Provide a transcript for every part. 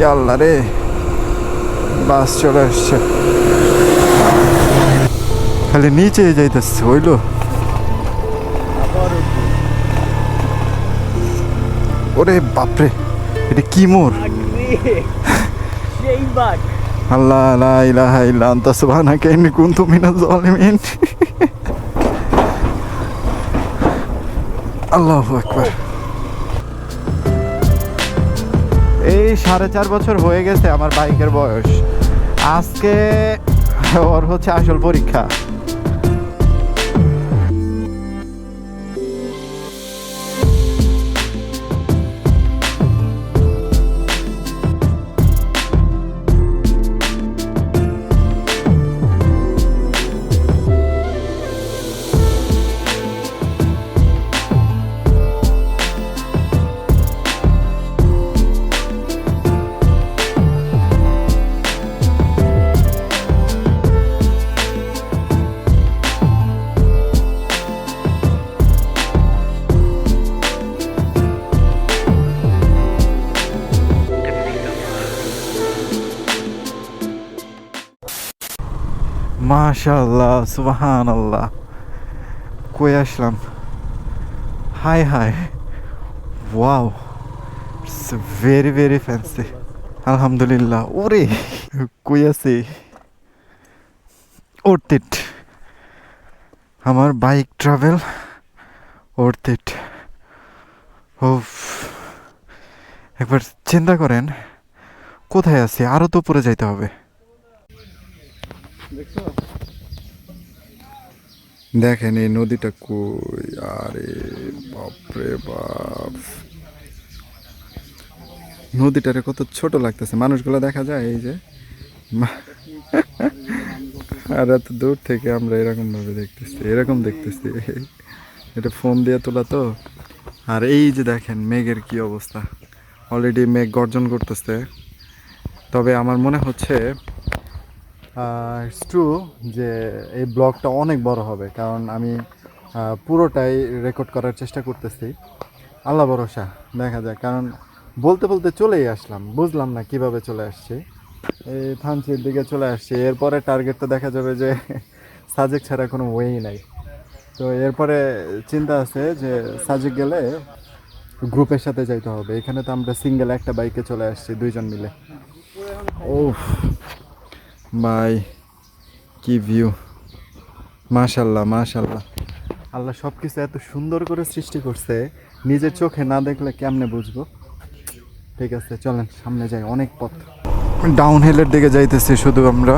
ইয়াল্লা রে, বাস চলে আসছে। খালি নিচে যাইতেছে হইল ওরে বাপরে, এটা কি মোর? আল্লাহ, লা ইলাহা ইল্লা আনতা, সুবহানাকা, ইন্নী কুনতু মিনাজ জালিমিন আল্লাহু আকবার। এই সাড়ে চার বছর হয়ে গেছে আমার বাইকের বয়স। আজকে ওর হচ্ছে আসল পরীক্ষা। মাশাল্লাহ সুবাহান আল্লাহ কই আসলাম? Hi hi. Wow it's very very fancy আলহামদুলিল্লাহ, ওরে, কই আছি? ওর্থিট আমার বাইক ট্রাভেল ওর্থিট ও একবার চিন্তা করেন, কোথায় আছি? আরও তো উপরে যাইতে হবে। দেখেন এই নদীটা কই? আরে বাপরে বাপ। নদীটারে কত ছোট লাগতেছে। মানুষগুলো দেখা যায় এই যে। আর এত দূর থেকে আমরা এরকম ভাবে দেখতেছি, এরকম দেখতেছি। এটা ফোন দিয়ে তোলা তো। আর এই যে দেখেন মেঘের কি অবস্থা। অলরেডি মেঘ গর্জন করতেছে। তবে আমার মনে হচ্ছে ট্রু যে এই ব্লগটা অনেক বড় হবে, কারণ আমি পুরোটাই রেকর্ড করার চেষ্টা করতেছি। আল্লাহ ভরসা, দেখা যায় কারণ বলতে বলতে চলেই আসলাম, বুঝলাম না কীভাবে চলে আসছি। এই থানচির দিকে চলে আসছি, এরপরে টার্গেট তো দেখা যাবে যে সাজেক ছাড়া কোনো ওয়েই নাই। তো এরপরে চিন্তা আছে যে সাজেক গেলে গ্রুপের সাথে যাইতে হবে। এখানে তো আমরা সিঙ্গেল একটা বাইকে চলে আসছি, দুইজন মিলে। ও বাই কি ভিউ মাশাল্লাহ মাশাল্লাহ। আল্লাহ সব কিছু এত সুন্দর করে সৃষ্টি করছে। নিজের চোখে না দেখলে কেমনে বুঝব? ঠিক আছে, চলেন, সামনে যাই, অনেক পথ। ডাউন হিলের দিকে যাইতেছি শুধু আমরা।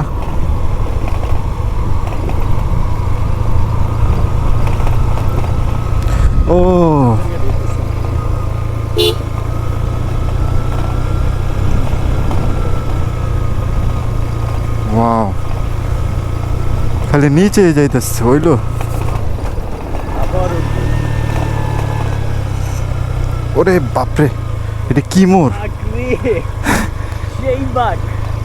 ও ওয়াও খালি নিচে যাইতেছে, হইল? ওরে বাপরে, এটা কি মোর?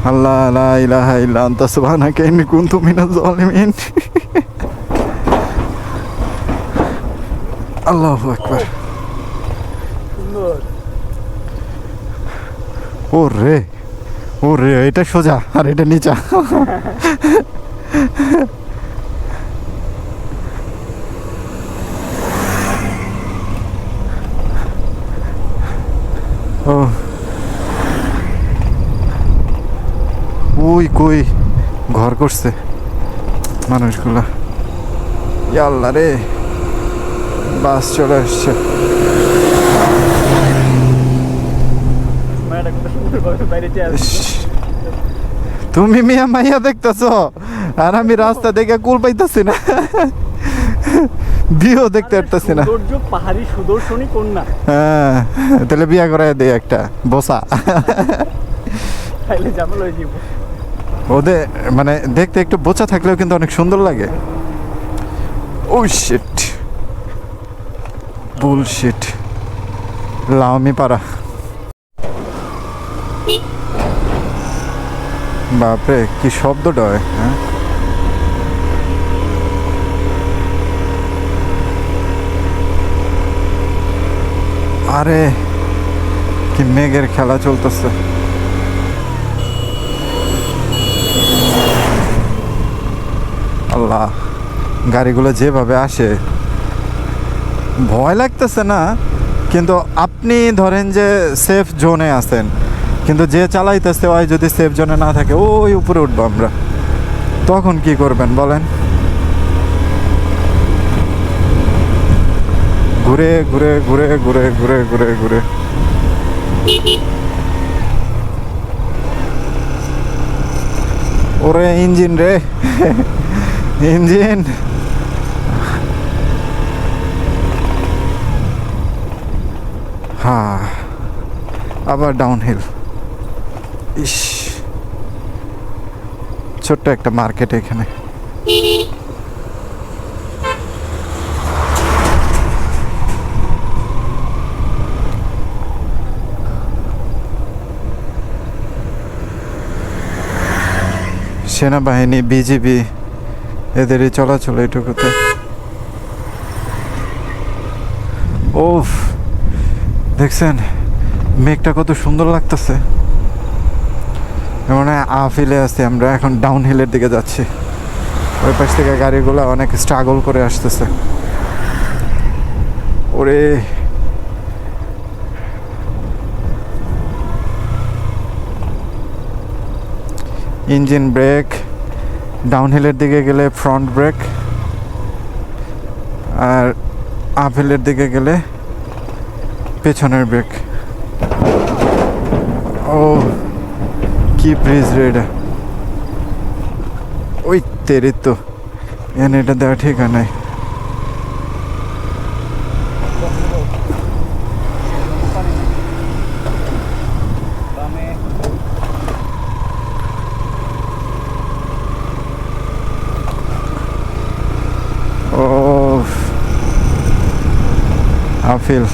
আল্লাহ, লা ইলাহা ইল্লা আনতা সুবহানাকা, ইন্নী কুনতু মিনাজ জালিমিন আল্লাহু আকবার। সুন্দর ও রে ও রে এটা সোজা আর এটা নিচা। ওই কই? ঘর করছে মানুষগুলা। ইয়াল্লা রে বাস চলে আসছে। তুমি মিয়া মাইয়া দেখতেছো? আর আমি রাস্তা দেখে কুল পাইতেছি না। বিয়েও দেখতে পারতেছি না। পাহাড়ি সুদর্শনী কন্যা। হ্যাঁ তাহলে বিয়া করাই দে একটা বসা। তাইলে ঝামেলা হয়ে যাব ওদের মানে দেখতে একটু বোচা থাকলেও কিন্তু অনেক সুন্দর লাগে। ও শিট বুলশিট লাউমি পাড়া। বাপরে কি শব্দটা হয় হ্যাঁ? আরে, কি মেঘের খেলা চলতেছে। আল্লাহ, গাড়িগুলো যেভাবে আসে, ভয় লাগতেছে না? কিন্তু আপনি ধরেন যে সেফ জোনে আছেন, কিন্তু যে চালাইতেছে ওই যদি সেফ জোনে না থাকে, ওই উপরে উঠবো আমরা। তখন কি করবেন বলেন? ঘুরে ঘুরে ঘুরে ঘুরে ঘুরে ঘুরে ঘুরে। ওরে ইঞ্জিন রে। ইঞ্জিন। হ্যাঁ আবার ডাউনহিল ইস, ছোট্ট একটা মার্কেট এখানে। সেনাবাহিনী, বিজিবি, এদেরই চলাচল এটুকুতে ওফ দেখছেন, মেঘটা কত সুন্দর লাগতেছে। মানে আফিলে আছি আমরা, এখন ডাউন হিলের দিকে যাচ্ছি। ওই পাশ থেকে গাড়িগুলো অনেক স্ট্রাগল করে আসতেছে। ওরে ইঞ্জিন ব্রেক ডাউনহিলের দিকে গেলে ফ্রন্ট ব্রেক আর আপহিলের দিকে গেলে পেছনের ব্রেক ও, কি ব্রিজ রে এটা? ওই তেরে তো। এটা দেওয়া ঠিক নাই বামে ও আফিল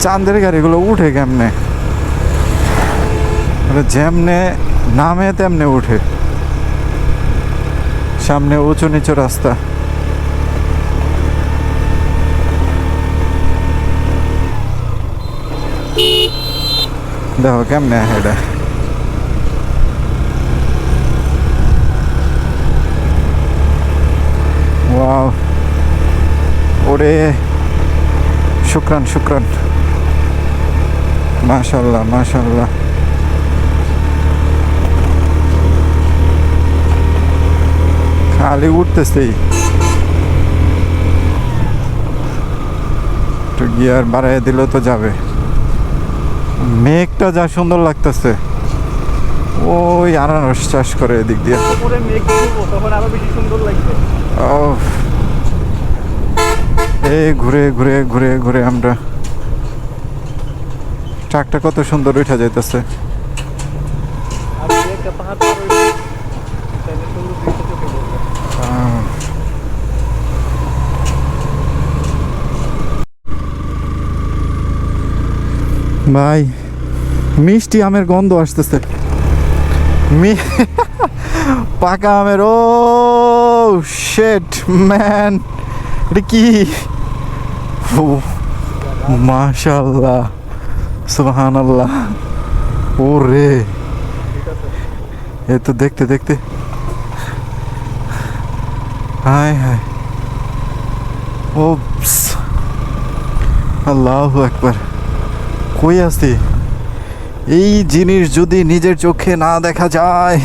চাঁদের গাড়িগুলো উঠে কেমনে? মানে যেমনে নামে, তেমনে উঠে। সামনে উঁচু নিচু রাস্তা। দেখো কেমনে এটা। ওরে, শুক্রান শুক্রান। মাশাল্লাহ মাশাল্লাহ খালি উঠতেছেই। গিয়ার বাড়াই দিলেও তো যাবে। মেঘটা যা সুন্দর লাগতেছে। ওই আনারস চাষ করে এদিক দিয়ে। ও এই ঘুরে ঘুরে ঘুরে ঘুরে আমরা। ট্রাকটা কত সুন্দর উঠা যাইতেছে। ভাই মিষ্টি আমের গন্ধ আসতেছে। মি পাকা আমের ও শেট ম্যান এটা কি ও মাশাল্লাহ সুবহান আল্লাহ ও রে ঠিক আছে এ তো দেখতে দেখতে হায় হায় ও আল্লাহ একবার কই আছি এই জিনিস যদি নিজের চোখে না দেখা যায়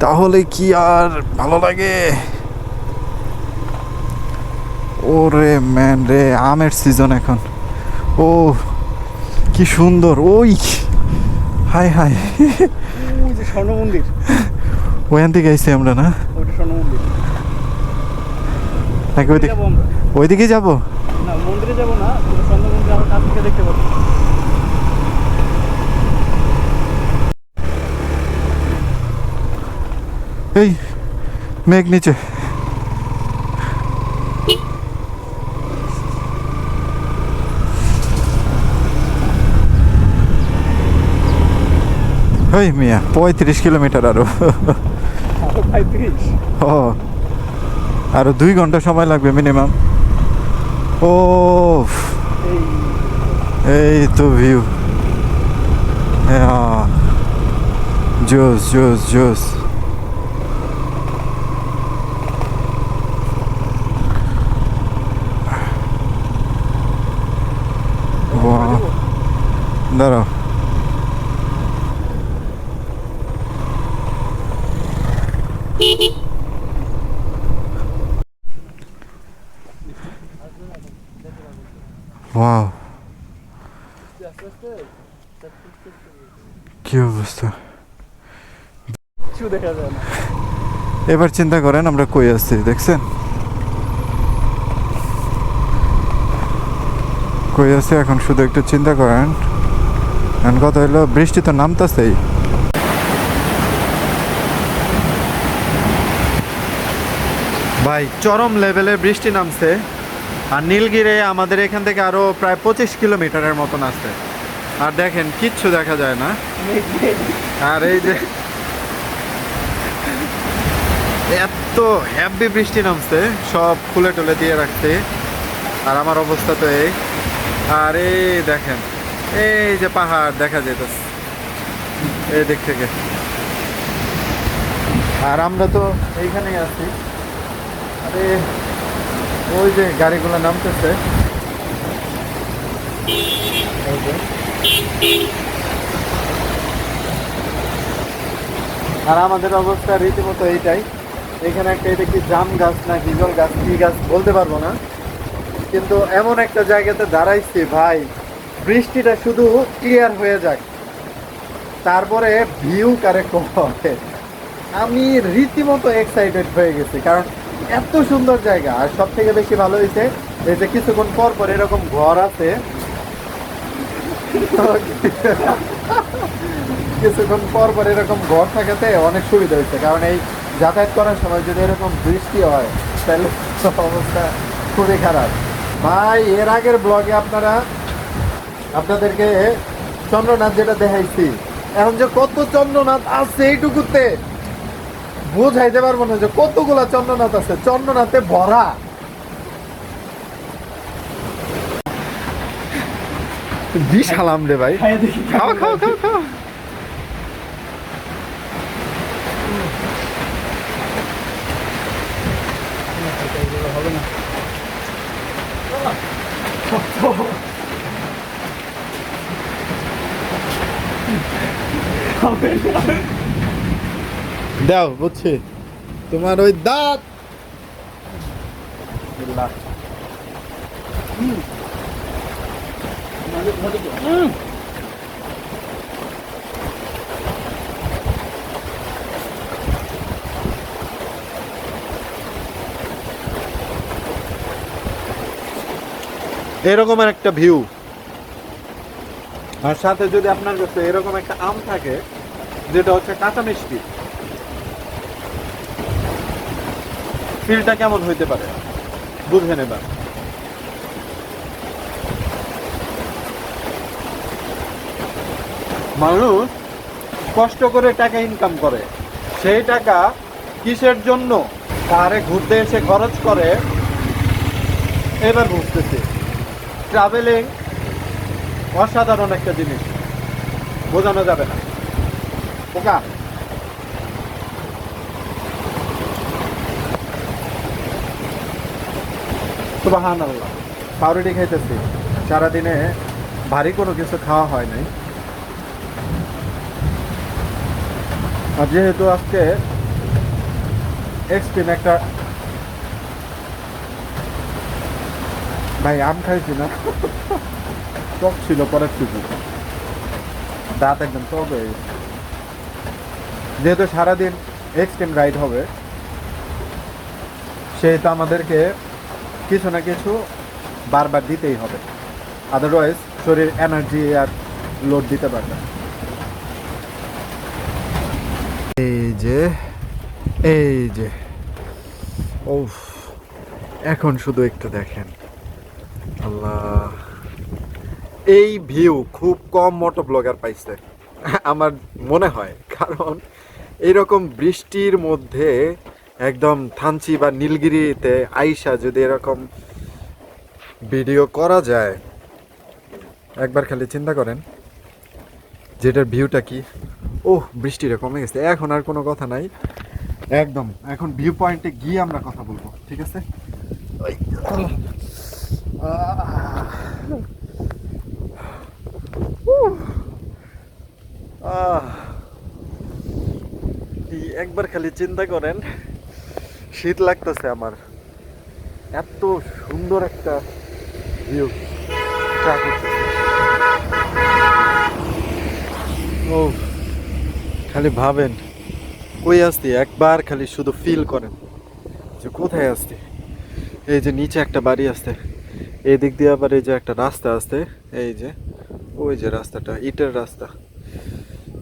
তাহলে কি আর ভালো লাগে? ওরে ম্যান রে আমের সিজন এখন। ও কি সুন্দর ওই! হাই হাই ওই যে স্বর্ণ মন্দির। ওখান থেকে আইসি আমরা না? ওইটা স্বর্ণ মন্দির। নাকি ওইদিকে যাব আমরা। ওইদিকে যাব? না মন্দিরে যাব না স্বর্ণ মন্দির আমার কাছ থেকে দেখতে পাবো। এই মেঘ নিচে। ওই মিয়া পঁয়ত্রিশ কিলোমিটার আরও। ও আরও দুই ঘণ্টা সময় লাগবে মিনিমাম ও এই এই তো ভিউ জোস জোস জোস। দাঁড়াও। ওয়াও কি অবস্থা? এবার চিন্তা করেন, আমরা কই আসছি দেখছেন? কই আছে এখন শুধু একটু চিন্তা করেন। এখন কথা হলো বৃষ্টি তো নামতাছেই। ভাই, চরম লেভেলের বৃষ্টি নামছে। আর নীলগিরে আমাদের এখান থেকে আরও প্রায় পঁচিশ কিলোমিটারের মতন আছে আর দেখেন, কিচ্ছু দেখা যায় না। আর এই যে এত হ্যাপি বৃষ্টি নামছে, সব খুলে টুলে দিয়ে রাখতে আর আমার অবস্থা তো এই। আর এই দেখেন এই যে পাহাড়, দেখা যেতেছে এই দিক থেকে। আর আমরা তো এইখানেই আছি। আরে, ওই যে গাড়িগুলো নামতেছে। আর আমাদের অবস্থা রীতিমতো এইটাই। এখানে একটা এটা কি জাম গাছ না হিজল গাছ, কি গাছ বলতে পারব না। কিন্তু এমন একটা জায়গাতে দাঁড়াইছি, ভাই। বৃষ্টিটা শুধু ক্লিয়ার হয়ে যায়। তারপরে ভিউ কারেক্ট হবে। আমি রীতিমতো এক্সাইটেড হয়ে গেছি, কারণ এত সুন্দর জায়গা। আর সব থেকে বেশি ভালো হয়েছে, এই যে কিছুক্ষণ পর পর এরকম ঘর আছে। কিছুক্ষণ পর পর এরকম ঘর থাকাতে অনেক সুবিধা হয়েছে, কারণ এই যাতায়াত করার সময় যদি এরকম বৃষ্টি হয়, তাহলে অবস্থা খুবই খারাপ। ভাই, এর আগের ব্লগে আপনারা আপনাদেরকে চন্দ্রনাথ যেটা দেখাইছি। এখন যে কত চন্দ্রনাথ আছে এইটুকুতে বোঝাইতে পারব না যে কতগুলা চন্দ্রনাথ আছে। চন্দ্রনাথে ভরা। বিশাল আমরে ভাই? খাওয়া খাওয়া খাওয়া খাও খাও খাও হবে না হবে না দাও, বুঝছি। তোমার ওই দাঁত। এরকম একটা ভিউ আর সাথে যদি আপনার কাছে এরকম একটা আম থাকে যেটা হচ্ছে কাঁচা মিষ্টি। ফিলটা কেমন হইতে পারে? বুঝে নেবার মানুষ কষ্ট করে টাকা ইনকাম করে। সেই টাকা কিসের জন্য? পাহাড়ে ঘুরতে এসে খরচ করে? এবার বুঝতেছি। ট্রাভেলিং অসাধারণ একটা জিনিস। বোঝানো যাবে না। ওকা সুবাহান আল্লাহ পাউরুটি খাইতেছি সারাদিনে ভারী কোনো কিছু খাওয়া হয় নাই আর যেহেতু আজকে এক্সট্রিম একটা ভাই আম খাইছি না টক ছিল পরের কিছু দাঁত একদম টক হয়ে গেছে যেহেতু সারাদিন এক্সট্রিম রাইড হবে, সেহেতু আমাদেরকে কিছু না কিছু বারবার দিতেই হবে আদারওয়াইজ শরীর এনার্জি আর লোড দিতে পারবে। এই যে এই যে ওফ এখন শুধু একটু দেখেন আল্লাহ, এই ভিউ খুব কম মোটো ব্লগার পাইছে, আমার মনে হয়, কারণ এইরকম বৃষ্টির মধ্যে একদম থানচি বা নীলগিরিতে আইসা যদি এরকম ভিডিও করা যায়, একবার খালি চিন্তা করেন, যেটার ভিউটা কি? ওহ বৃষ্টিটা কমে গেছে। এখন আর কোনো কথা নাই। একদম, এখন ভিউ পয়েন্টে গিয়ে আমরা কথা বলব, ঠিক আছে? আহ। এই একবার খালি চিন্তা করেন, শীত লাগতেছে আমার। এত সুন্দর একটা ভিউ ও, খালি ভাবেন, কই আসছি একবার খালি শুধু ফিল করেন যে কোথায় আসছি এই যে নিচে একটা বাড়ি আসতে এই দিক দিয়ে আবার এই যে একটা রাস্তা আসতে এই যে, ওই যে রাস্তাটা, ইটের রাস্তা।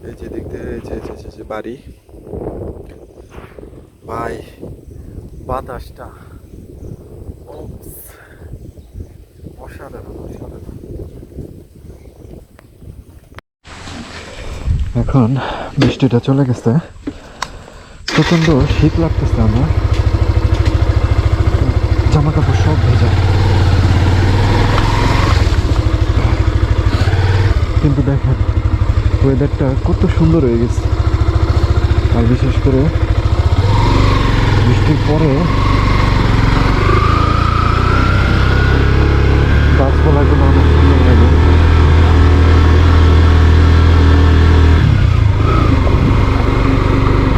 এই যে দিক দিয়ে এই যে বাড়ি। ভাই, বাতাসটা। এখন বৃষ্টিটা চলে গেছে। প্রচণ্ড শীত লাগতেছে আমার। জামা কাপড় সব ভেজা। কিন্তু দেখেন ওয়েদারটা কত সুন্দর হয়ে গেছে। আর বিশেষ করে বৃষ্টির পরে গাছপালাগুলো অনেক সুন্দর লাগে।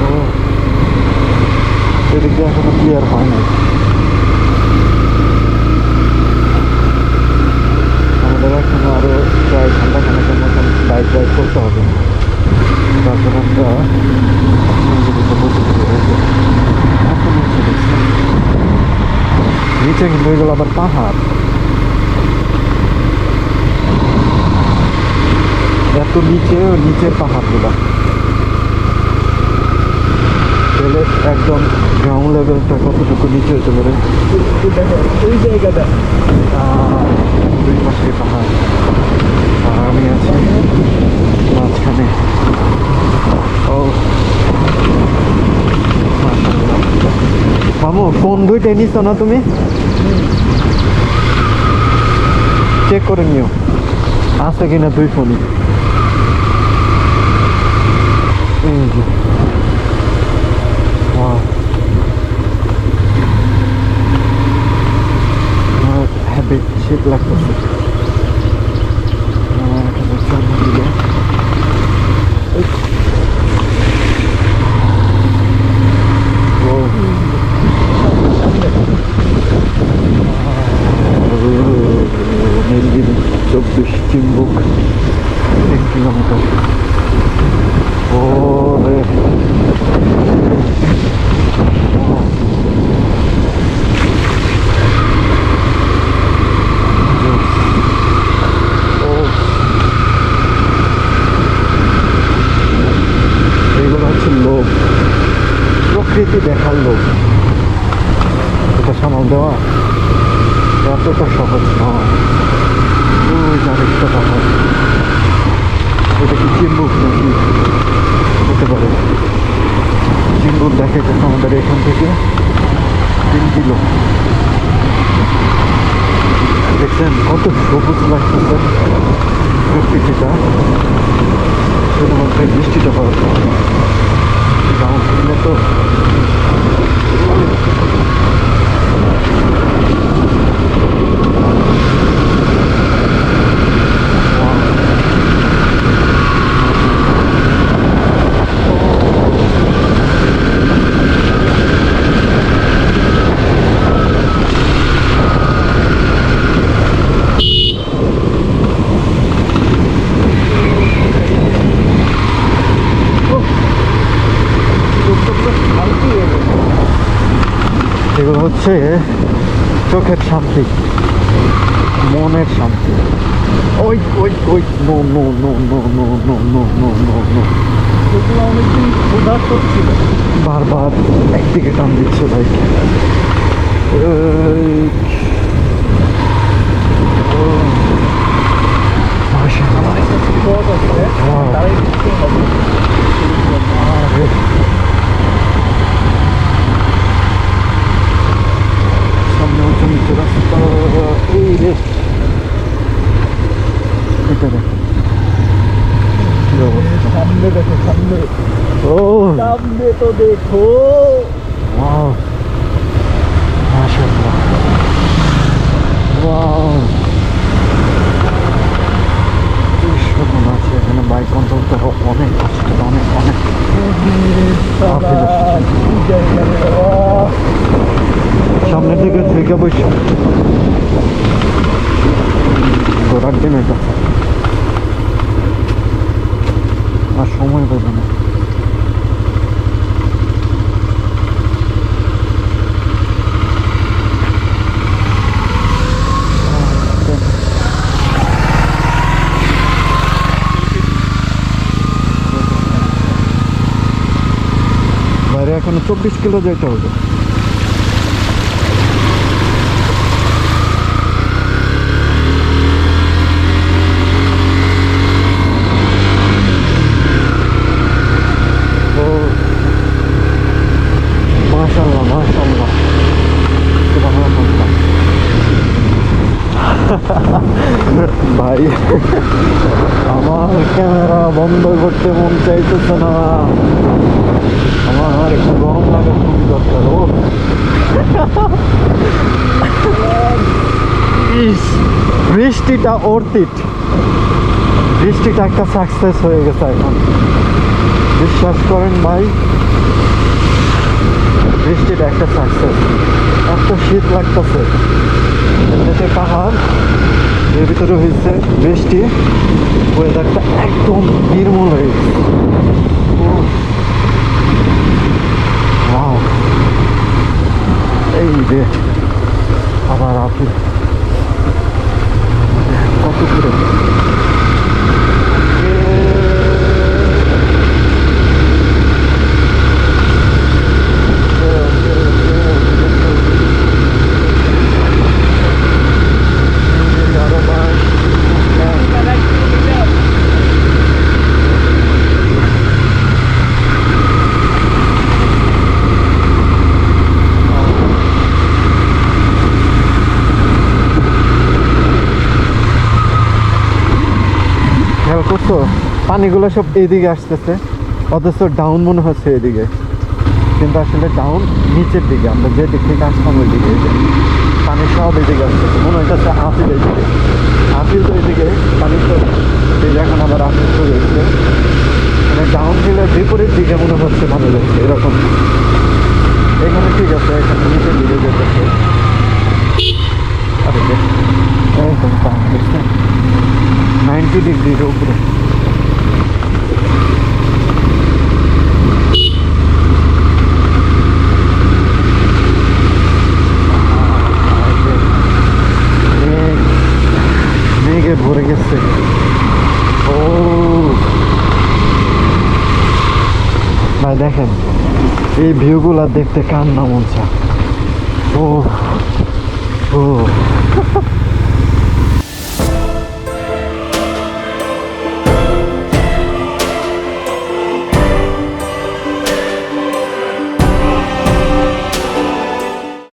ও, এদিক এখনও ক্লিয়ার হয় নাই আমাদের এখনও আরও প্রায় ঘণ্টা খানেকের মতন বাইক ড্রাইভ করতে হবে। তারপর আমরা নিচে কিন্তু এগুলো আবার পাহাড় এত নিচে নিচে পাহাড়গুলো তাহলে একদম গ্রাউন্ড লেভেলটা কতটুকু নিচে হতে পারে ওই জায়গাটা দুই পাশে পাহাড় আর আমি আছি মাঝখানে। ও। মামু কোন দুইটা নিচ্ছ না তুমি? চেক করে নিও। আছে কিনা দুই ফোনে হ্যাঁ বেশি লাগতেছে। হচ্ছে চোখের শান্তি মনের শান্তি। ওই ওই ওই no no no no no no no no no no. অনেকদিন ক্ষুধার্ত ছিল। বারবার একদিকে টান দিচ্ছে 오늘 좀 들었어 오일이 그때네 सामने देखो 와우 마셔 와우 সুন্দর আছে, এখানে বাইক কন্ট্রোল করা অনেক কষ্ট অনেক অনেক। সামনের দিকে থেকে বসে। ঘোরার দিন এটা। আর সময় পাবে না। এখনও চব্বিশ কিলো যেতে হবে। ভাই আমার ক্যামেরা বন্ধ করতে মন চাইতেছে না আমার একটু গরম লাগার খুবই দরকার ও ইস, বৃষ্টিটা অর্থিত বৃষ্টিটা একটা সাকসেস হয়ে গেছে এখন। বিশ্বাস করেন ভাই বৃষ্টিটা একটা সাকসেস এত শীত লাগতেছে। এমনিতে পাহাড় এর ভিতরে হয়েছে বৃষ্টি। ওয়েদারটা একদম নির্মল হয়ে গেছে। এই রে আবার আপনি কত করে খেয়াল করছ পানিগুলো সব এদিকে আসতেছে। অথচ ডাউন মনে হচ্ছে এদিকে কিন্তু আসলে ডাউন নিচের দিকে, আমরা যে দিক থেকে আসতাম ওই দিকে। পানি সব এদিকে আসতেছে। মনে হচ্ছে আপিল এদিকে আপিল তো এদিকে পানি তো এখন আবার আপিল চলে এসছে। মানে ডাউন হিলের বিপরীত দিকে মনে হচ্ছে ভালো লাগছে এরকম। এখানে ঠিক আছে, এখানে নিচের দিকে যেতেছে। নাইনটি ডিগ্রির উপরে মেঘ মেঘে ভরে গেছে। ও। ভাই দেখেন এই ভিউগুলা দেখতে কান্না মন ও।